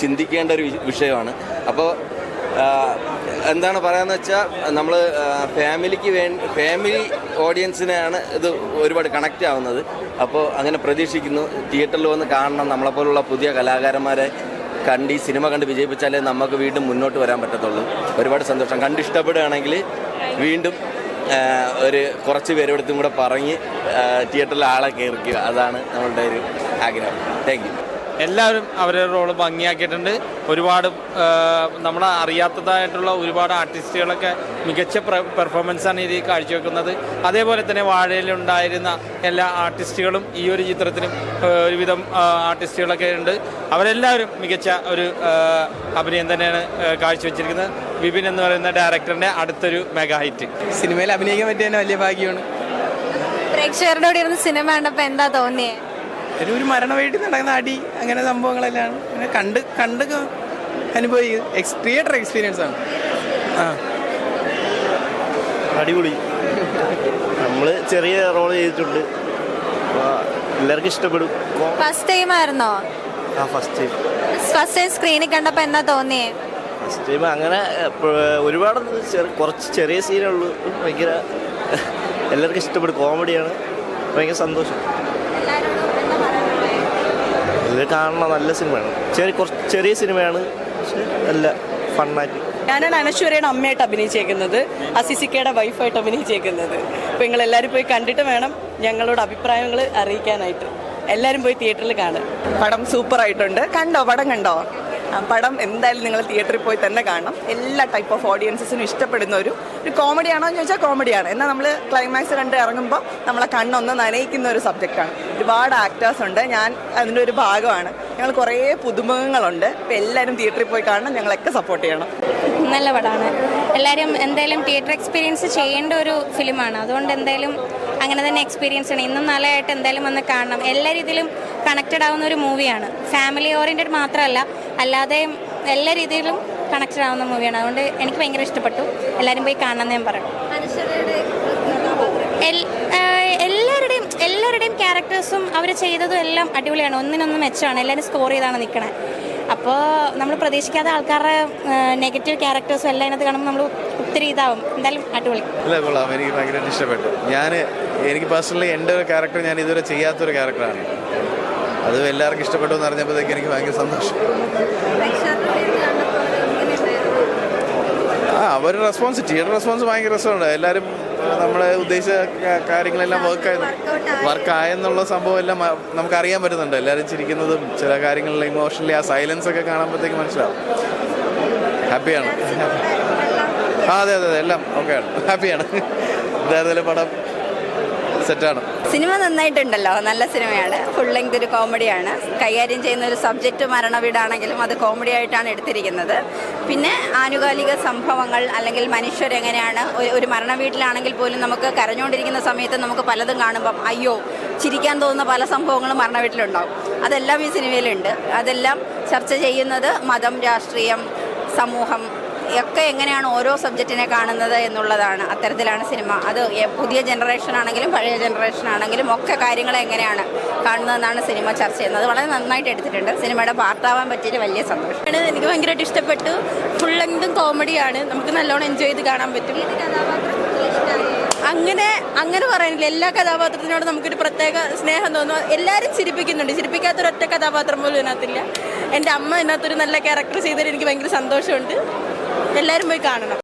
ചിന്തിക്കേണ്ട ഒരു വിഷയമാണ്. അപ്പോൾ എന്താണ് പറയാന്ന് വെച്ചാൽ നമ്മൾ ഫാമിലിക്ക് വേണ്ടി ഫാമിലി ഓഡിയൻസിനെയാണ് ഇത് ഒരുപാട് കണക്റ്റ് ആവുന്നത്. അപ്പോൾ അങ്ങനെ പ്രതീക്ഷിക്കുന്നു. തിയേറ്ററിൽ വന്ന് കാണണം. നമ്മളെപ്പോലുള്ള പുതിയ കലാകാരന്മാരെ കണ്ട് സിനിമ കണ്ട് വിജയിപ്പിച്ചാലേ നമുക്ക് വീണ്ടും മുന്നോട്ട് വരാൻ പറ്റത്തുള്ളൂ. ഒരുപാട് സന്തോഷം. കണ്ട് ഇഷ്ടപ്പെടുകയാണെങ്കിൽ വീണ്ടും ഒരു കുറച്ച് പേരോടത്തും കൂടെ പറഞ്ഞ് തിയേറ്ററിൽ ആളെ കയറിക്കുക. അതാണ് നമ്മളുടെ ഒരു ആഗ്രഹം. താങ്ക് എല്ലാവരും അവരുടെ റോൾ ഭംഗിയാക്കിയിട്ടുണ്ട്. ഒരുപാട് നമ്മൾ നമ്മളെ അറിയാത്തതായിട്ടുള്ള ഒരുപാട് ആർട്ടിസ്റ്റുകളൊക്കെ മികച്ച പെർഫോമൻസാണ് ഇതിൽ കാഴ്ചവെക്കുന്നത്. അതേപോലെ തന്നെ വാഴയിലുണ്ടായിരുന്ന എല്ലാ ആർട്ടിസ്റ്റുകളും ഈ ഒരു ചിത്രത്തിനും ഒരുവിധം ആർട്ടിസ്റ്റുകളൊക്കെ ഉണ്ട്. അവരെല്ലാവരും മികച്ച ഒരു അഭിനയം തന്നെയാണ് കാഴ്ചവെച്ചിരിക്കുന്നത്. വിപിൻ എന്ന് പറയുന്ന ഡയറക്ടറിന്റെ അടുത്തൊരു മെഗാ ഹിറ്റ് സിനിമയിൽ അഭിനയിക്കാൻ പറ്റിയ വലിയ ഭാഗ്യമാണ്. പ്രേക്ഷകരുടെ കൂടെ ഇരുന്ന് സിനിമ കണ്ടപ്പോൾ എന്താ തോന്നിയേ? ഒരു ഒരു മരണ വീട്ടിൽ നടക്കുന്ന അടി അങ്ങനെ സംഭവങ്ങളെല്ലാം. അങ്ങനെ കണ്ട് കണ്ട് അനുഭവിക്കുക എക്സ് തിയേറ്റർ എക്സ്പീരിയൻസ് ആണ്. ആ. അടിപൊളി. നമ്മൾ ചെറിയ റോൾ ചെയ്തിട്ടുണ്ട്. എല്ലാവർക്കും ഇഷ്ടപ്പെടും. ഫസ്റ്റ് ടൈം ആയിരുന്നോ? ആ ഫസ്റ്റ് ടൈം ഫസ്റ്റ് ടൈം സ്ക്രീനിൽ കണ്ടപ്പോൾ എന്നാ തോന്നിയേ? ഫസ്റ്റ് ടൈം അങ്ങനെ ഒരുപാട് കുറച്ച് ചെറിയ സീനേ ഉള്ളൂ. ഭയങ്കര എല്ലാവർക്കും ഇഷ്ടപ്പെടും. കോമഡിയാണ് ഭയങ്കര സന്തോഷം. എല്ലാവരും കാണുന്ന നല്ല സിനിമയാണ്. ചെറിയ കുറച്ച് ചെറിയ സിനിമയാണ്. പക്ഷെ നല്ല ഫണ്ണായിട്ട്. ഞാനാണ് അനശ്വരയുടെ അമ്മയായിട്ട് അഭിനയിച്ചേക്കുന്നത്. അസിസിക്കയുടെ വൈഫായിട്ട് അഭിനയിച്ചേക്കുന്നത്. അപ്പോൾ നിങ്ങൾ എല്ലാവരും പോയി കണ്ടിട്ട് വേണം ഞങ്ങളോട് അഭിപ്രായങ്ങൾ അറിയിക്കാനായിട്ട്. എല്ലാവരും പോയി തിയേറ്ററിൽ കാണുക പടം സൂപ്പറായിട്ടുണ്ട് കണ്ടോ? പടം കണ്ടോ? പടം എന്തായാലും നിങ്ങൾ തിയേറ്ററിൽ പോയി തന്നെ കാണണം. എല്ലാ ടൈപ്പ് ഓഫ് ഓഡിയൻസസിനും ഇഷ്ടപ്പെടുന്ന ഒരു ഒരു കോമഡിയാണോ എന്ന് ചോദിച്ചാൽ കോമഡിയാണ്. എന്നാൽ നമ്മൾ ക്ലൈമാക്സ് കണ്ട് ഇറങ്ങുമ്പോൾ നമ്മളെ കണ്ണൊന്ന് നനയിക്കുന്ന ഒരു സബ്ജക്റ്റാണ് ഒരുപാട് ആക്ടേഴ്സ് ഉണ്ട്. ഞാൻ അതിന്റെ ഒരു ഭാഗമാണ്. ഞങ്ങൾ കുറേ പുതുമുഖങ്ങളുണ്ട്. അപ്പോൾ എല്ലാവരും തിയേറ്ററിൽ പോയി കാണണം. ഞങ്ങളൊക്കെ സപ്പോർട്ട് ചെയ്യണം. നല്ല പടമാണ്. എല്ലാവരും എന്തായാലും തിയേറ്റർ എക്സ്പീരിയൻസ് ചെയ്യേണ്ട ഒരു ഫിലിമാണ് അതുകൊണ്ട് എന്തായാലും അങ്ങനെ തന്നെ എക്സ്പീരിയൻസ് ആണ് ഇന്നും നാളെയായിട്ട് എന്തായാലും വന്ന് കാണണം. എല്ലാ രീതിയിലും കണക്റ്റഡ് ആവുന്ന ഒരു മൂവിയാണ് ഫാമിലി ഓറിയന്റഡ് മാത്രമല്ല അല്ലാതെ എല്ലാ രീതിയിലും കണക്റ്റഡ് ആവുന്ന മൂവിയാണ് അതുകൊണ്ട് എനിക്ക് ഭയങ്കര ഇഷ്ടപ്പെട്ടു. എല്ലാവരും പോയി കാണണം എന്ന് ഞാൻ പറയും. എല്ലാവരുടെയും എല്ലാവരുടെയും ക്യാരക്ടേഴ്സും അവർ ചെയ്തതും എല്ലാം അടിപൊളിയാണ്. ഒന്നിനൊന്ന് മെച്ചമാണ്. എല്ലാവരും സ്കോർ ചെയ്താണ് നിൽക്കണേ അപ്പോൾ നമ്മൾ പ്രതീക്ഷിക്കാത്ത ആൾക്കാരുടെ നെഗറ്റീവ് ക്യാരക്ടേഴ്സും എല്ലാം ഇതിനകത്ത് കാണുമ്പോൾ നമ്മൾ ഒത്തിരി ഇതാവും. എന്തായാലും അടിപൊളി. ഇല്ല കൊള്ളാം. എനിക്ക് ഭയങ്കരമായിട്ട് ഇഷ്ടപ്പെട്ടു. ഞാൻ എനിക്ക് പേഴ്സണലി എന്റെ ഒരു ക്യാരക്ടർ ഞാൻ ഇതുവരെ ചെയ്യാത്തൊരു ക്യാരക്ടറാണ് അത് എല്ലാവർക്കും ഇഷ്ടപ്പെട്ടു എന്ന് അറിഞ്ഞപ്പോഴത്തേക്ക് എനിക്ക് ഭയങ്കര സന്തോഷം. ആ അവർ റെസ്പോൺസ് തിയേറ്റർ റെസ്പോൺസ് ഭയങ്കര രസമുണ്ട്. എല്ലാവരും നമ്മൾ ഉദ്ദേശിച്ച കാര്യങ്ങളെല്ലാം വർക്ക് ആയത് വർക്ക് ആയെന്നുള്ള സംഭവം എല്ലാം നമുക്ക് അറിയാൻ പറ്റുന്നുണ്ട്. എല്ലാവരും ചിരിക്കുന്നതും ചില കാര്യങ്ങളിൽ ഇമോഷണലി ആ സൈലൻസ് ഒക്കെ കാണുമ്പോഴത്തേക്ക് മനസ്സിലാവും. ഹാപ്പിയാണ് ആ അതെ അതെ അതെ എല്ലാം ഓക്കെയാണ് ഹാപ്പിയാണ് എന്തായിരുന്നാലും പടം. സെറ്റാണ്. സിനിമ നന്നായിട്ടുണ്ടല്ലോ. നല്ല സിനിമയാണ്. ഫുൾ ലെങ്ത് ഒരു കോമഡിയാണ്. കൈകാര്യം ചെയ്യുന്ന ഒരു സബ്ജക്റ്റ് മരണവീടാണെങ്കിലും അത് കോമഡി ആയിട്ടാണ് എടുത്തിരിക്കുന്നത്. പിന്നെ ആനുകാലിക സംഭവങ്ങൾ അല്ലെങ്കിൽ മനുഷ്യരെങ്ങനെയാണ് ഒരു മരണ വീട്ടിലാണെങ്കിൽ പോലും നമുക്ക് കരഞ്ഞുകൊണ്ടിരിക്കുന്ന സമയത്ത് നമുക്ക് പലതും കാണുമ്പം അയ്യോ ചിരിക്കാൻ തോന്നുന്ന പല സംഭവങ്ങളും മരണ വീട്ടിലുണ്ടാവും അതെല്ലാം ഈ സിനിമയിലുണ്ട്. അതെല്ലാം ചർച്ച ചെയ്യുന്നത് മതം രാഷ്ട്രീയം സമൂഹം ഒക്കെ എങ്ങനെയാണ് ഓരോ സബ്ജക്റ്റിനെ കാണുന്നത് എന്നുള്ളതാണ് അത്തരത്തിലാണ് സിനിമ. അത് പുതിയ ജനറേഷൻ ആണെങ്കിലും പഴയ ജനറേഷൻ ആണെങ്കിലും ഒക്കെ കാര്യങ്ങൾ എങ്ങനെയാണ് കാണുന്നതെന്നാണ് സിനിമ ചർച്ച ചെയ്യുന്നത്. വളരെ നന്നായിട്ട് എടുത്തിട്ടുണ്ട്. സിനിമയുടെ പാർട്ടാവാൻ പറ്റിയിട്ട് വലിയ സന്തോഷമാണ് എനിക്ക് ഭയങ്കരമായിട്ട് ഇഷ്ടപ്പെട്ടു. ഫുൾ ലെങ്തും കോമഡിയാണ് നമുക്ക് നല്ലോണം എൻജോയ് ചെയ്ത് കാണാൻ പറ്റും. അങ്ങനെ അങ്ങനെ പറയാനില്ല. എല്ലാ കഥാപാത്രത്തിനോടും നമുക്കൊരു പ്രത്യേക സ്നേഹം തോന്നുന്നു. എല്ലാവരും ചിരിപ്പിക്കുന്നുണ്ട്. ചിരിപ്പിക്കാത്തൊരൊറ്റ കഥാപാത്രം പോലും ഇതിനകത്തില്ല. എന്റെ അമ്മ ഇതിനകത്തൊരു നല്ല ക്യാരക്ടർ ചെയ്തതിൽ എനിക്ക് ഭയങ്കര സന്തോഷമുണ്ട്. എല്ലാവരും പോയി കാണണം.